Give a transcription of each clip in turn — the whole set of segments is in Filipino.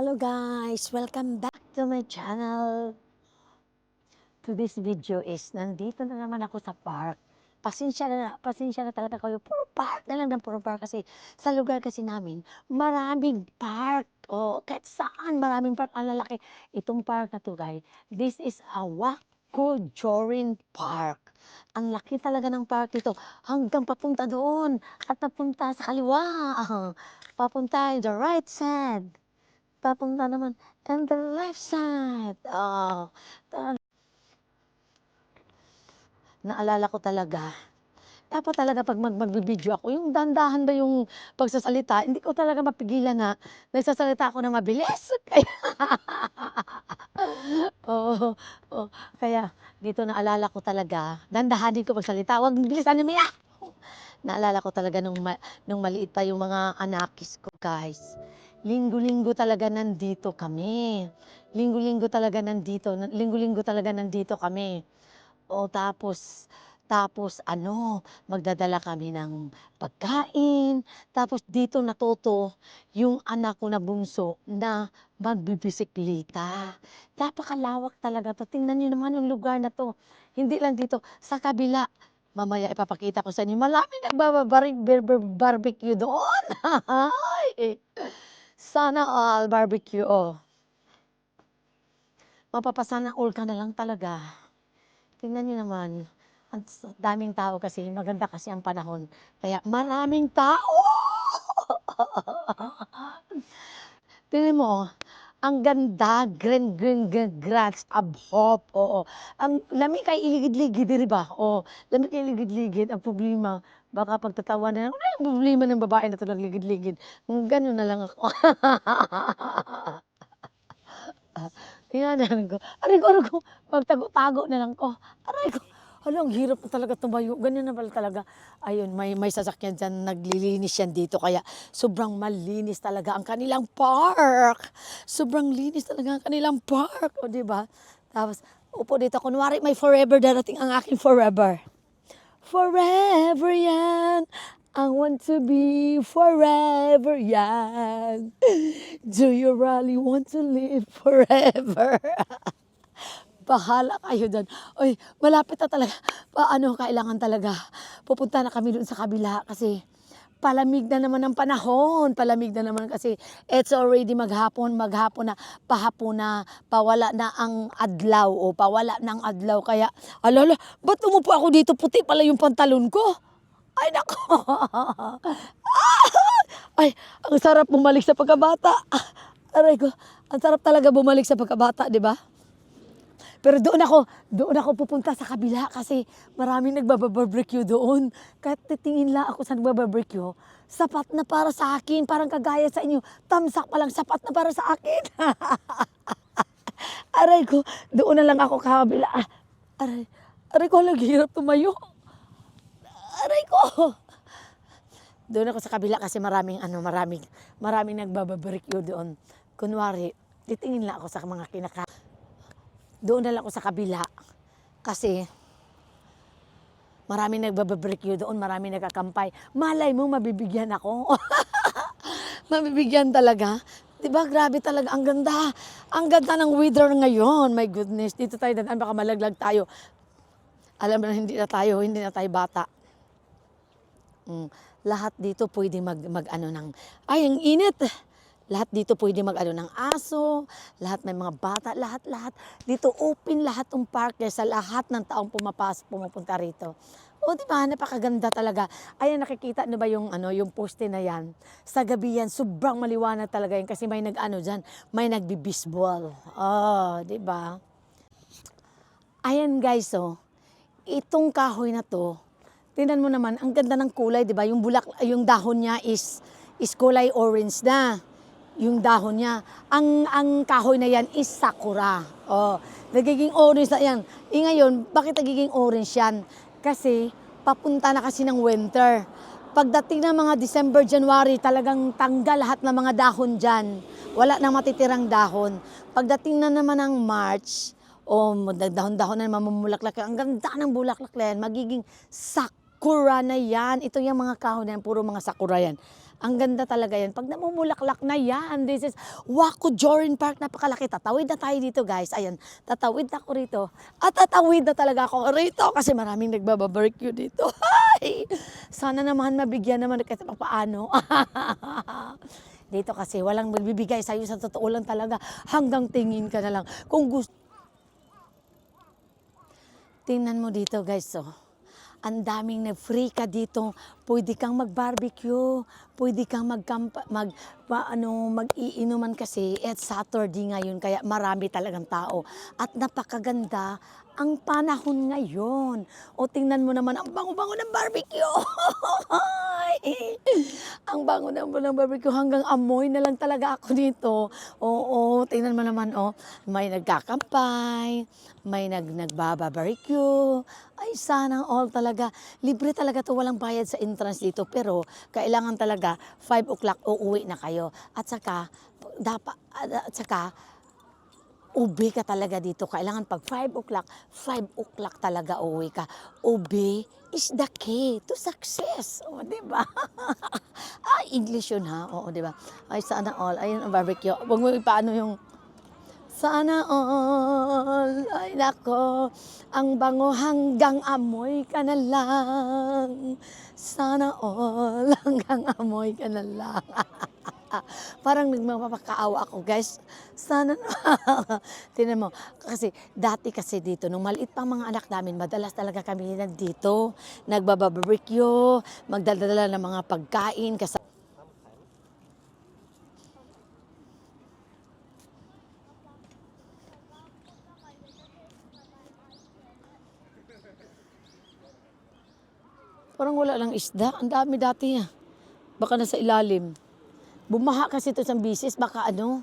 Hello guys! Welcome back to my channel. Today's video is, nandito na naman ako sa park. Pasensya na, pasensya na talaga kayo. Puro park na lang ng puro park kasi sa lugar kasi namin, maraming park. O, kahit saan, maraming park. Ang lalaki. Itong park na to guys, this is a Wako Jorin Park. Ang laki talaga ng park dito. Hanggang papunta doon. At papunta sa kaliwa. Papunta in the right side papunta naman on the left side. Oh, Naalala ko talaga. Dapat talaga pag mag magbibideo ako, yung dandahan ba yung pagsasalita, hindi ko talaga mapigilan na nagsasalita ako ng mabilis. Kaya, oo, oo. Kaya dito naalala ko talaga, dandahanin ko pagsalita, huwag bilisan miyak. Naalala ko talaga nung, ma- nung maliit pa yung mga anakis ko, guys. Linggo-linggo talaga nandito kami. Linggo-linggo talaga nandito. Linggo-linggo talaga nandito kami. O tapos, tapos ano, magdadala kami ng pagkain. Tapos dito natuto yung anak ko na bunso na magbibisikleta. Napakalawak talaga to. Tingnan niyo naman yung lugar na to. Hindi lang dito, sa kabila. Mamaya ipapakita ko sa inyo. Maraming nagbabarbecue doon. Sana all barbecue, oh. Mapapasana all ka na lang talaga. Tingnan niyo naman. Ang daming tao kasi, maganda kasi ang panahon. Kaya maraming tao! Tingnan mo, oh. ang ganda, green, green, green, grass, abhop, oo. Ang lamig kay iligid-ligid, di ba? Oo, lamig kay iligid-ligid. Ang problema, baka pagtatawa na lang, ano yung problema ng babae na ito nagligid-ligid? Ganun na lang ako. Lang ko, aray ko, aray ko, magtago-tago na lang ko. Aray ko, hala, ang hirap na talaga tumayo. Ganyan na pala talaga. Ayun, may, may sasakyan dyan, naglilinis yan dito. Kaya sobrang malinis talaga ang kanilang park. Sobrang linis talaga ang kanilang park. O, di ba? Tapos, upo dito. Kunwari, may forever darating ang aking forever. Forever yan. I want to be forever yan. Do you really want to live forever? Bahala kayo dyan. Oy, malapit na talaga. Paano, kailangan talaga. Pupunta na kami doon sa kabila kasi palamig na naman ang panahon. Palamig na naman kasi it's already maghapon, maghapon na, pahapon na, pawala na ang adlaw o pawala ng adlaw. Kaya, alala, ba't umupo ako dito? Puti pala yung pantalon ko. Ay, nako. Ay, ang sarap bumalik sa pagkabata. Ah, Aray ko, ang sarap talaga bumalik sa pagkabata, di ba? Pero doon ako, doon ako pupunta sa kabila kasi maraming nagbabarbecue doon. Kahit titingin lang ako sa nagbabarbecue, sapat na para sa akin. Parang kagaya sa inyo, tamsak pa lang, sapat na para sa akin. aray ko, doon na lang ako kabila. Ah, Aray, aray ko, lagi hirap tumayo. Aray ko. Doon ako sa kabila kasi maraming ano, maraming maraming nagbabarbecue doon. Kunwari, titingin lang ako sa mga kinaka. Doon na lang ako sa kabila kasi maraming nagbabarbecue doon, maraming nagkakampay. Malay mo, mabibigyan ako. mabibigyan talaga. 'Di ba? Grabe talaga. Ang ganda. Ang ganda ng weather ngayon. My goodness. Dito tayo dadaan. Baka malaglag tayo. Alam mo na hindi na tayo, hindi na tayo bata. Mm, lahat dito pwede mag, mag ano ng, ay, ang init. Lahat dito pwede mag ano ng aso, lahat may mga bata, lahat, lahat. Dito open lahat ng park kaya sa lahat ng taong pumapasok, pumupunta rito. O di ba, napakaganda talaga. Ayan, nakikita niyo ba yung, ano, yung poste na yan? Sa gabi yan, sobrang maliwanag talaga yan kasi may nag-ano dyan, may nagbi-baseball. Oh, di ba? Ayan guys, oh. Itong kahoy na to, tingnan mo naman, ang ganda ng kulay, di ba? Yung bulak, yung dahon niya is, is kulay orange na. Yung dahon niya. Ang, ang kahoy na yan is sakura. Oh, nagiging orange na yan. E ngayon, bakit nagiging orange yan? Kasi, papunta na kasi ng winter. Pagdating ng mga December, January, talagang tanggal lahat ng mga dahon dyan. Wala nang matitirang dahon. Pagdating na naman ng March, o oh, dahon-dahon na mamumulaklak. Ang ganda ng bulaklak na yan, magiging sak sakura na yan. Ito yung mga kahon na yan, puro mga sakura yan. Ang ganda talaga yan. Pag namumulaklak na yan, this is Waco Jorin Park. Napakalaki. Tatawid na tayo dito, guys. Ayan, tatawid na ako rito. At tatawid na talaga ako rito kasi maraming nagbabarbecue dito. Ay! Sana naman mabigyan naman kahit pa paano. dito kasi walang magbibigay sa'yo sa totoo lang talaga. Hanggang tingin ka na lang. Kung gusto, Tingnan mo dito guys, oh. Ang daming na free ka dito. Pwede kang mag-barbecue, pwede kang mag mag pa- ano mag-iinuman kasi at Saturday ngayon kaya marami talagang tao. At napakaganda ang panahon ngayon. O tingnan mo naman ang bango-bango ng barbecue. ang bango ng, ng barbecue hanggang amoy na lang talaga ako dito. Oo, tingnan mo naman oh, may nagkakampay, may nag nagbabarbecue. Ay sana all talaga. Libre talaga to walang bayad sa entrance dito pero kailangan talaga 5 o'clock uuwi na kayo. At saka dapat at saka ubi ka talaga dito. Kailangan pag 5 o'clock, 5 o'clock talaga uwi ka. Ubi is the key to success. O, di ba? ah, English yun ha. Oo, di ba? Ay, sana all. Ayun ang barbecue. Huwag mo ipaano yung sana all, ay nako, ang bango hanggang amoy ka na lang. Sana all, hanggang amoy ka na lang. Parang nagmapapakaawa ako, guys. Sana, tinan mo, kasi dati kasi dito, nung maliit pang mga anak namin, madalas talaga kami nandito, nagbabarbecue, magdadala ng mga pagkain, kasama Parang wala lang isda. Ang dami dati ah. Baka nasa ilalim. Bumaha kasi ito sa bisis. Baka ano?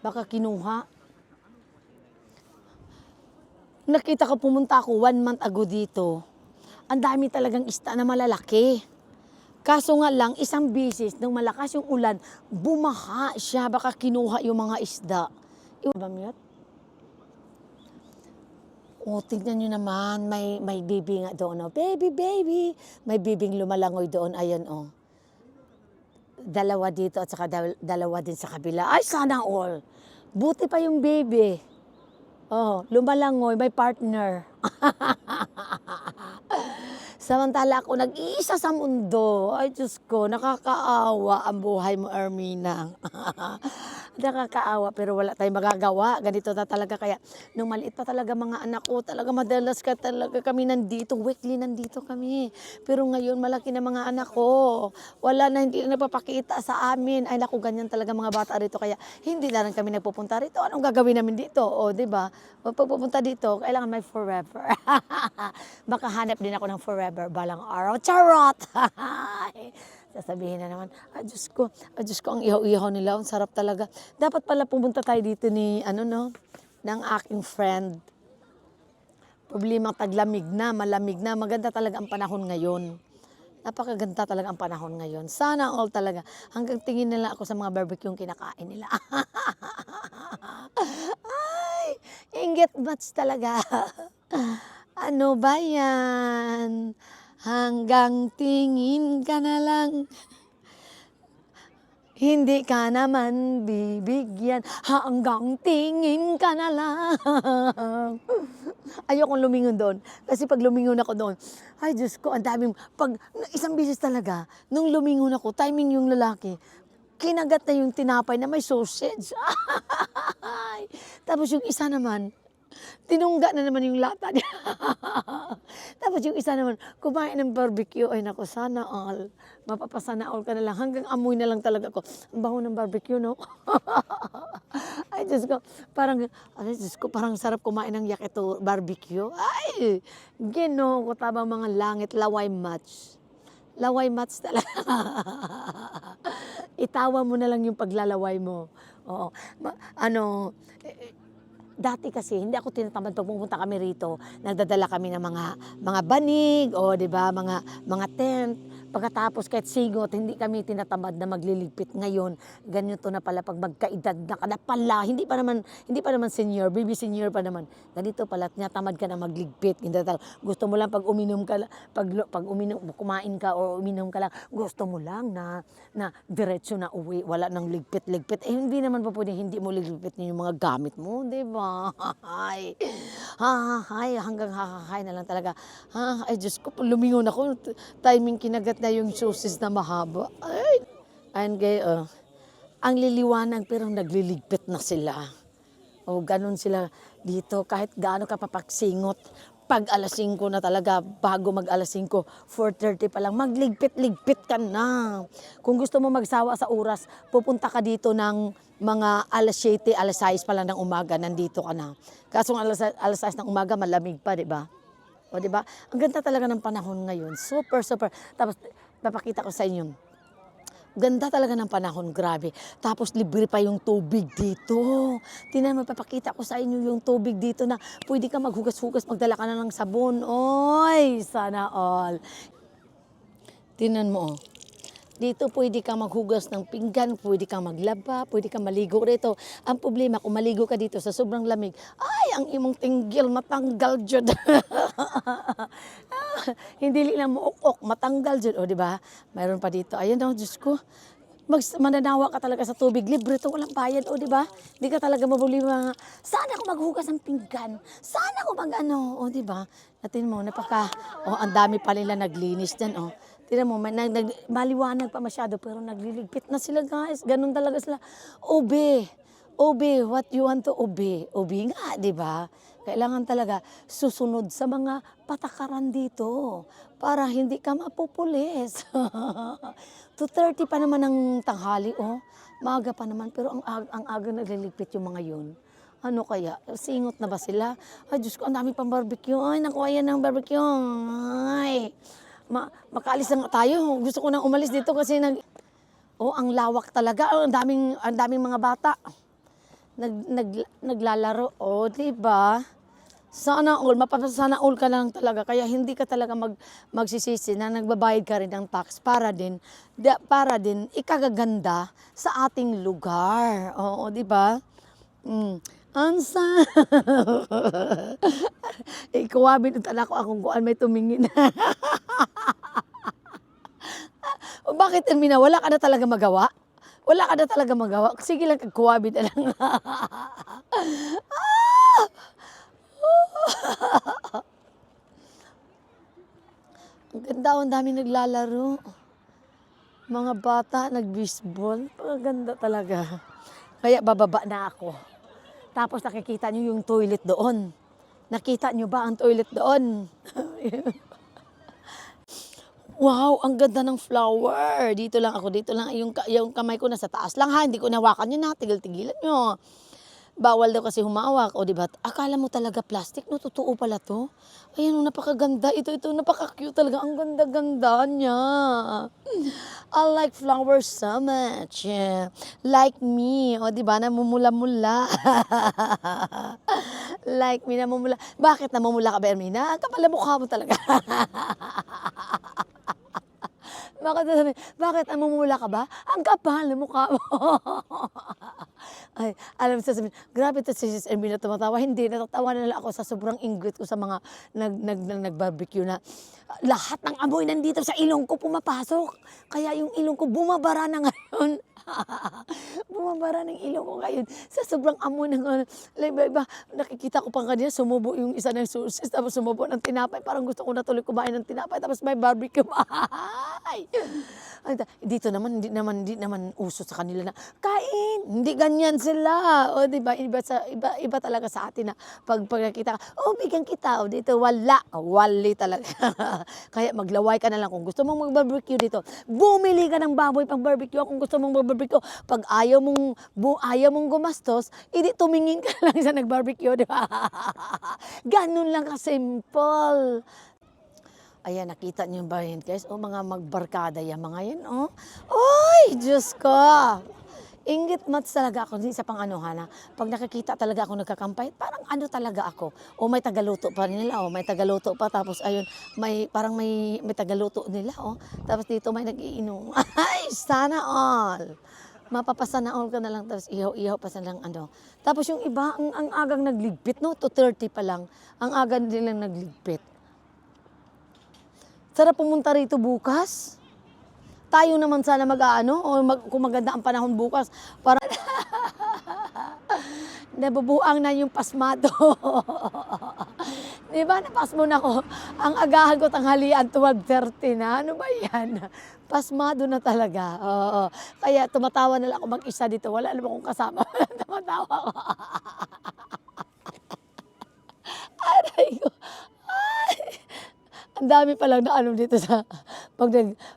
Baka kinuha. Nakita ko pumunta ako one month ago dito. Ang dami talagang isda na malalaki. Kaso nga lang, isang bisis, nung malakas yung ulan, bumaha siya. Baka kinuha yung mga isda. Iwan ba mute? Oh, tignan nyo naman, may, may baby nga doon. Oh. Baby, baby! May bibing lumalangoy doon. Ayan, oh. Dalawa dito at saka dal- dalawa din sa kabila. Ay, sana all. Buti pa yung baby. Oh, lumalangoy, may partner. Samantala ako nag-iisa sa mundo. Ay, Diyos ko, nakakaawa ang buhay mo, Ermina. nakakaawa, pero wala tayong magagawa. Ganito na talaga. Kaya, nung maliit pa talaga mga anak ko, talaga madalas ka talaga kami nandito. Weekly nandito kami. Pero ngayon, malaki na mga anak ko. Wala na, hindi na napapakita sa amin. Ay, naku, ganyan talaga mga bata rito. Kaya, hindi na rin kami nagpupunta rito. Anong gagawin namin dito? O, di ba? Pag pupunta dito, kailangan may forever. Baka hanap din ako ng forever balang araw. Charot! Sasabihin na naman, ah, Diyos ko, ah, Diyos ko, ang ihaw-ihaw nila, ang sarap talaga. Dapat pala pumunta tayo dito ni, ano no, ng aking friend. Problema taglamig na, malamig na, maganda talaga ang panahon ngayon. Napakaganda talaga ang panahon ngayon. Sana all talaga. Hanggang tingin nila ako sa mga barbecue yung kinakain nila. Ay, inggit bats talaga. Ano ba yan? Hanggang tingin ka na lang. Hindi ka naman bibigyan hanggang tingin ka na lang. Ayokong lumingon doon. Kasi pag lumingon ako doon, ay Diyos ko, ang daming, pag, isang bisis talaga, nung lumingon ako, timing yung lalaki, kinagat na yung tinapay na may sausage. Tapos yung isa naman, tinungga na naman yung lata niya. Tapos yung isa naman, kumain ng barbecue. Ay naku, sana all. Mapapasana all ka na lang. Hanggang amoy na lang talaga ko. Ang bango ng barbecue, no? ay, Diyos ko. Parang, ay, Diyos ko, parang sarap kumain ng yakito barbecue. Ay, gino ko mga langit, laway match. Laway match talaga. Itawa mo na lang yung paglalaway mo. Oo. Ma- ano, dati kasi hindi ako tinatamad pag pumunta kami rito. Nagdadala kami ng mga mga banig o 'di ba, mga mga tent Pagkatapos kahit sigot, hindi kami tinatamad na magliligpit ngayon. Ganito na pala pag magkaedad na ka na pala. Hindi pa naman, hindi pa naman senior, baby senior pa naman. Ganito pala, tinatamad ka na magligpit. Gusto mo lang pag uminom ka, pag, pag uminom, kumain ka o uminom ka lang, gusto mo lang na, na diretso na uwi. Wala nang ligpit-ligpit. Eh, hindi naman pa pwede hindi mo ligpit yung mga gamit mo, di ba? Hay. Ha, hay, hanggang hahahay na lang talaga. Ha, ay Diyos ko, lumingon ako. Timing kinagat na yung sosis na mahaba. Ay. Ayan kay, uh, ang liliwanag pero nagliligpit na sila. O ganun sila dito kahit gaano ka papaksingot. Pag alas 5 na talaga, bago mag alas 5, 4.30 pa lang, magligpit-ligpit ka na. Kung gusto mo magsawa sa oras, pupunta ka dito ng mga alas 7, alas 6 pa lang ng umaga, nandito ka na. Kaso alas, alas 6 ng umaga, malamig pa, di ba? O, di ba? Ang ganda talaga ng panahon ngayon. Super, super. Tapos, papakita ko sa inyo. Ganda talaga ng panahon, grabe. Tapos libre pa yung tubig dito. Tinan mo, papakita ko sa inyo yung tubig dito na pwede ka maghugas-hugas, magdala ka na ng sabon. Oy, sana all. Tinan mo, oh. Dito pwede ka maghugas ng pinggan, pwede kang maglaba, pwede kang maligo rito. Ang problema, kung maligo ka dito sa sobrang lamig, ay, ang imong tinggil matanggal jud. Hindi lang mo ok matanggal jud, o di ba? Mayroon pa dito. Ayun oh, Diyos ko. Mag, mananawa ka talaga sa tubig, libre to, walang bayad, o di ba? Hindi ka talaga mabuli mga, sana ako maghugas ng pinggan, sana ako mag ano, o di ba? Natin mo, napaka, o ang dami pa nila naglinis dyan, o. Tingnan mo, nag, nag, maliwanag pa masyado, pero nagliligpit na sila guys, ganun talaga sila. Obe, obe, what you want to obey, obey nga, di ba? Kailangan talaga susunod sa mga patakaran dito para hindi ka mapupulis. 2.30 pa naman ng tanghali, oh. Maaga pa naman, pero ang, ang aga nagliligpit yung mga yun. Ano kaya? Singot na ba sila? Ay, Diyos ko, ang dami pang barbecue. Ay, nakuha yan ng barbecue. Ay, ma makaalis na tayo. Gusto ko nang umalis dito kasi nag... Oh, ang lawak talaga. Oh, ang daming, ang daming mga bata. Nag, nag, naglalaro. Oh, di ba? Sana all, mapapasana all ka lang talaga. Kaya hindi ka talaga mag, magsisisi na nagbabayad ka rin ng tax para din, para din ikagaganda sa ating lugar. Oo, di ba? Mm. Ansa. Ikuwabin anak ko akong kuan may tumingin. bakit Ermina, wala ka na talaga magawa? Wala ka na talaga magawa? Sige lang, kuwabin na lang. Ang ganda, ang dami naglalaro. Mga bata, nag-baseball. Ang ganda talaga. Kaya bababa na ako. Tapos nakikita nyo yung toilet doon. Nakita nyo ba ang toilet doon? wow, ang ganda ng flower. Dito lang ako, dito lang. Yung, yung kamay ko nasa taas lang ha. Hindi ko nawakan yun ha. Tigil-tigilan nyo. Bawal daw kasi humawak. O diba? Akala mo talaga plastic, no? Totoo pala to. Ayan, napakaganda. Ito, ito, napaka-cute talaga. Ang ganda-ganda niya. I like flowers so much. Like me. O, di ba? Namumula-mula. like me, namumula. Bakit namumula ka, Bermina? Kapal na mukha mo talaga. Bakit, sasabihin, bakit namumula ka ba? Ang kapal na mukha mo. Ay, alam mo, sasabihin, grabe to si Sis Ermina tumatawa. Hindi, natatawa na lang ako sa sobrang ingwit ko sa mga nag, nag, nag, nag-barbecue na lahat ng amoy nandito sa ilong ko pumapasok. Kaya yung ilong ko bumabara na ngayon. bumabara ng ilong ko ngayon sa sobrang amoy ng ano. Like, iba, nakikita ko pa kanina, sumubo yung isa ng sources, tapos sumubo ng tinapay. Parang gusto ko na tuloy kumain ng tinapay, tapos may barbecue. Ay! Dito naman, hindi naman, hindi naman uso sa kanila na, kain! Hindi ganyan sila. O, di ba? Iba, sa, iba, iba talaga sa atin na pag, pag nakita ka, oh, bigyan kita. O, dito, wala. Wali talaga. Kaya maglaway ka na lang. Kung gusto mong mag-barbecue dito, bumili ka ng baboy pang barbecue. Kung gusto mong mag-barbecue, pag ayaw mong, bu, ayaw mong gumastos, hindi tumingin ka lang sa nag-barbecue, di ba? Ganun lang ka-simple. Ayan, nakita niyo ba yun, guys? O, mga magbarkada yan, mga yan, oh. Oy, Diyos ko! Ingit mats talaga ako, hindi sa pang ano, Hana. Pag nakikita talaga ako nagkakampay, parang ano talaga ako. O may tagaluto pa nila, o may tagaluto pa. Tapos ayun, may, parang may, may tagaluto nila, o. Tapos dito may nagiinom. Ay, sana all. Mapapasana all ka na lang, tapos ihaw-ihaw pa lang ano. Tapos yung iba, ang, ang agang nagligpit, no? To 30 pa lang. Ang aga nilang nagligpit. Sarap pumunta rito bukas. Tayo naman sana mag-ano, o mag, kung maganda ang panahon bukas, para nabubuang na yung pasmado. Di ba, napasmo na ko. Ang agahan ko tanghalian, 12.30 na. Ano ba yan? Pasmado na talaga. Oo. Kaya tumatawa na lang ako mag-isa dito. Wala naman akong kasama. tumatawa ko. Aray ko. Ay. Ang dami pa lang na ano dito sa pag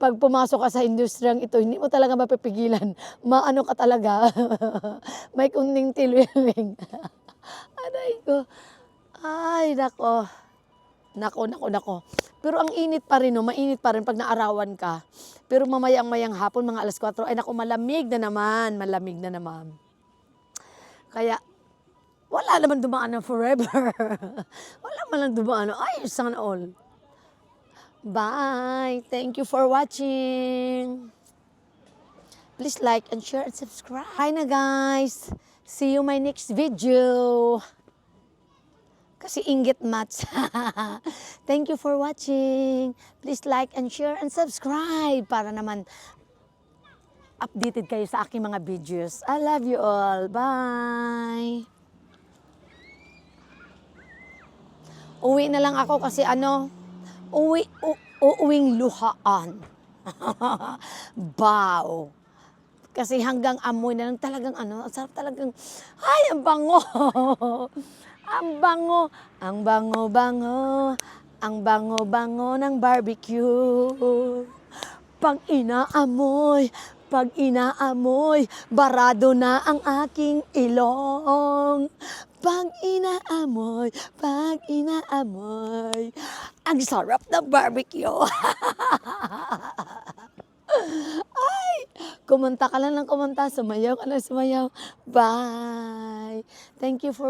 pag pumasok ka sa industriyang ito, hindi mo talaga mapipigilan. Maano ka talaga. May kunting tilwiling. Aray ko. Ay, nako. Nako, nako, nako. Pero ang init pa rin, no? mainit pa rin pag naarawan ka. Pero mamayang-mayang hapon, mga alas 4, ay nako, malamig na naman, malamig na naman. Kaya, wala naman dumaan na forever. wala man lang dumaan. Ay, sana all. Bye. Thank you for watching. Please like and share and subscribe. Hi na guys. See you my next video. Kasi inggit mats. Thank you for watching. Please like and share and subscribe para naman updated kayo sa aking mga videos. I love you all. Bye. Uwi na lang ako kasi ano, uwi, u- uuwing luhaan. Bow. Kasi hanggang amoy na lang talagang ano, ang sarap talagang, ay, ang bango. ang bango, ang bango-bango, ang bango-bango ng barbecue. Pag inaamoy, pag inaamoy, barado na ang aking ilong. Pag inaamoy, pag inaamoy, ang sarap ng barbecue. Ay, kumanta ka lang ng kumanta, sumayaw ka lang sumayaw. Bye. Thank you for